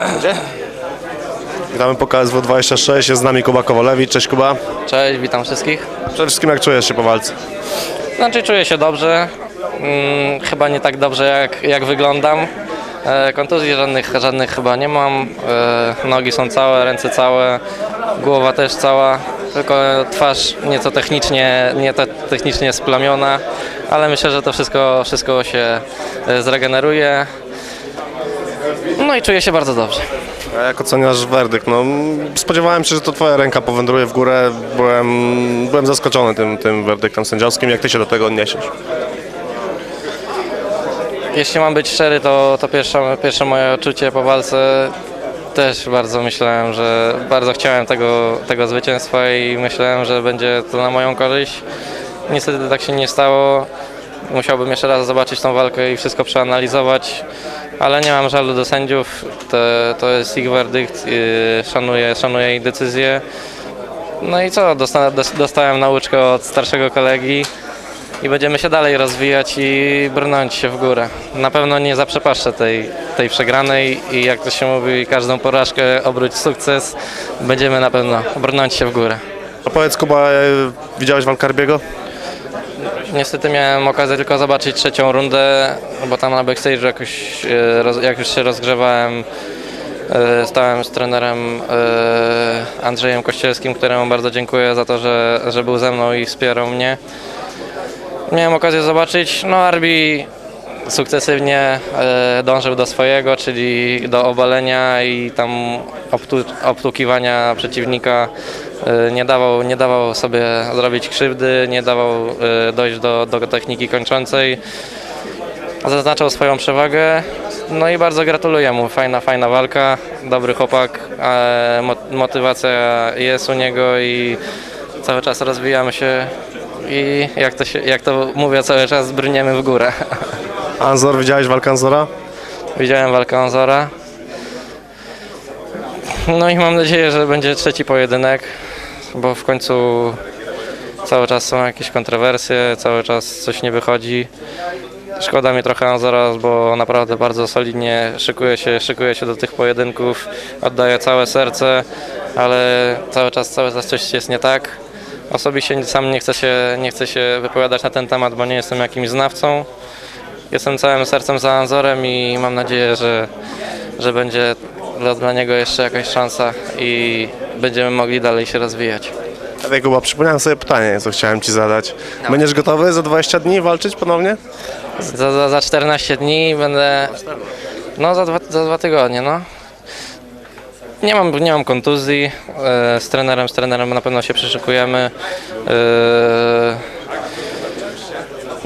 Gdzie? Gramy po KSW 26, jest z nami Kuba Kowalewicz. Cześć Kuba. Cześć, witam wszystkich. Przede wszystkim jak czujesz się po walce? Znaczy czuję się dobrze, mm, chyba nie tak dobrze jak, jak wyglądam. E, kontuzji żadnych, żadnych chyba nie mam, e, nogi są całe, ręce całe, głowa też cała, tylko twarz nieco technicznie, nie te, technicznie splamiona, ale myślę, że to wszystko, wszystko się e, zregeneruje. No i czuję się bardzo dobrze. A jak oceniasz werdykt? No, spodziewałem się, że to twoja ręka powędruje w górę. Byłem, byłem zaskoczony tym, tym werdyktem sędziowskim. Jak ty się do tego odniesiesz? Jeśli mam być szczery, to, to pierwsze, pierwsze moje odczucie po walce też bardzo myślałem, że bardzo chciałem tego, tego zwycięstwa i myślałem, że będzie to na moją korzyść. Niestety tak się nie stało. Musiałbym jeszcze raz zobaczyć tą walkę i wszystko przeanalizować, ale nie mam żalu do sędziów. To, to jest ich werdykt, szanuję, szanuję ich decyzję. No i co, dosta, dos- dostałem nauczkę od starszego kolegi i będziemy się dalej rozwijać i brnąć się w górę. Na pewno nie zaprzepaszczę tej, tej przegranej i jak to się mówi, każdą porażkę obróć sukces. Będziemy na pewno brnąć się w górę. A powiedz Kuba, e, widziałeś walkę Arbiego? Niestety miałem okazję tylko zobaczyć trzecią rundę, bo tam na backstage jakoś, e, jak już się rozgrzewałem, e, stałem z trenerem e, Andrzejem Kościelskim, któremu bardzo dziękuję za to, że, że był ze mną i wspierał mnie. Miałem okazję zobaczyć, no Arbi sukcesywnie dążył do swojego, czyli do obalenia i tam obtu, obtukiwania przeciwnika. E, nie, dawał, nie dawał sobie zrobić krzywdy, nie dawał e, dojść do, do techniki kończącej. Zaznaczał swoją przewagę. No i bardzo gratuluję mu. Fajna, fajna walka, dobry chłopak. e, mo- Motywacja jest u niego i cały czas rozwijamy się i jak to, się, jak to mówię, cały czas brniemy w górę. Anzor, widziałeś walkę Anzora? Widziałem walkę Anzora. No i mam nadzieję, że będzie trzeci pojedynek, bo w końcu cały czas są jakieś kontrowersje, cały czas coś nie wychodzi. Szkoda mi trochę Anzora, bo naprawdę bardzo solidnie szykuje się, szykuje się do tych pojedynków, oddaje całe serce, ale cały czas, cały czas coś jest nie tak. Osobiście sam nie chcę, się, nie chcę się wypowiadać na ten temat, bo nie jestem jakimś znawcą. Jestem całym sercem za Anzorem i mam nadzieję, że, że będzie dla, dla niego jeszcze jakaś szansa i będziemy mogli dalej się rozwijać. Ej Kuba, przypomniałem sobie pytanie, co chciałem ci zadać. Będziesz gotowy za 20 dni walczyć ponownie? Za, za, za 14 dni będę. No, za dwa, za dwa tygodnie, no. Nie mam, nie mam kontuzji. E, z trenerem, z trenerem na pewno się przyszykujemy.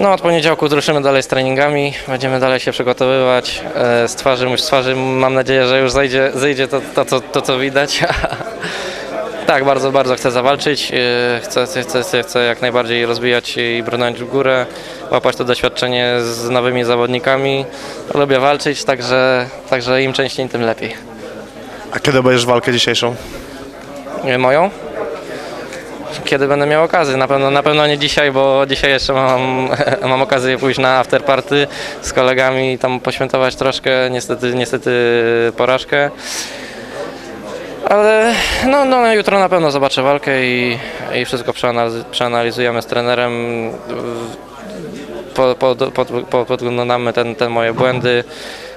E, no, od poniedziałku ruszymy dalej z treningami, będziemy dalej się przygotowywać. E, z twarzy, z twarzy mam nadzieję, że już zejdzie, zejdzie to, to, to, to, co widać. Tak, bardzo, bardzo chcę zawalczyć. Yy, Chcę, chcę, chcę, chcę jak najbardziej rozwijać się i brnąć w górę, łapać to doświadczenie z nowymi zawodnikami. Lubię walczyć, także, także im częściej, tym lepiej. A kiedy obejrzysz walkę dzisiejszą? Yy, Moją? Kiedy będę miał okazję? Na pewno, na pewno nie dzisiaj, bo dzisiaj jeszcze mam, mam okazję pójść na afterparty z kolegami i tam poświętować troszkę, niestety, niestety porażkę. Ale no, no, jutro na pewno zobaczę walkę i, i wszystko przeanaliz- przeanalizujemy z trenerem. Po, po, po, po, podglądamy ten, te moje błędy.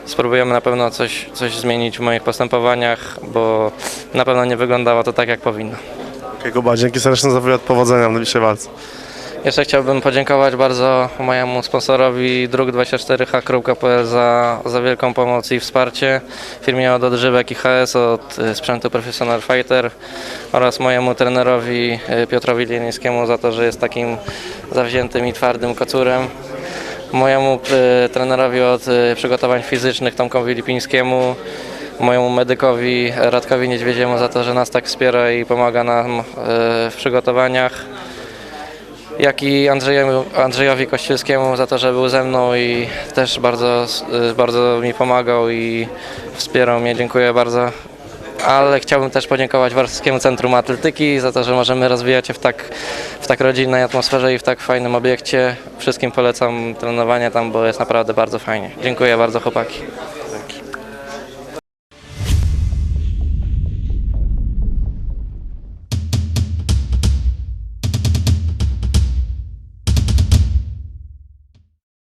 Spróbujemy na pewno coś, coś zmienić w moich postępowaniach, bo na pewno nie wyglądało to tak, jak powinno. Okej, Kuba, dzięki serdecznie za wywiad, powodzenia w najbliższej walce. Jeszcze chciałbym podziękować bardzo mojemu sponsorowi druk24h.pl za, za wielką pomoc i wsparcie, firmie od odżywek IHS, od y, sprzętu Professional Fighter oraz mojemu trenerowi y, Piotrowi Lienińskiemu za to, że jest takim zawziętym i twardym kocurem. Mojemu y, trenerowi od przygotowań fizycznych Tomkowi Lipińskiemu, mojemu medykowi Radkowi Niedźwiedziemu za to, że nas tak wspiera i pomaga nam y, w przygotowaniach jak i Andrzejowi, Kościelskiemu za to, że był ze mną i też bardzo, y, bardzo mi pomagał i wspierał mnie. Dziękuję bardzo. Ale chciałbym też podziękować Warszawskiemu Centrum Atletyki za to, że możemy rozwijać się w tak, w tak rodzinnej atmosferze i w tak fajnym obiekcie. Wszystkim polecam trenowanie tam, bo jest naprawdę bardzo fajnie. Dziękuję bardzo chłopaki.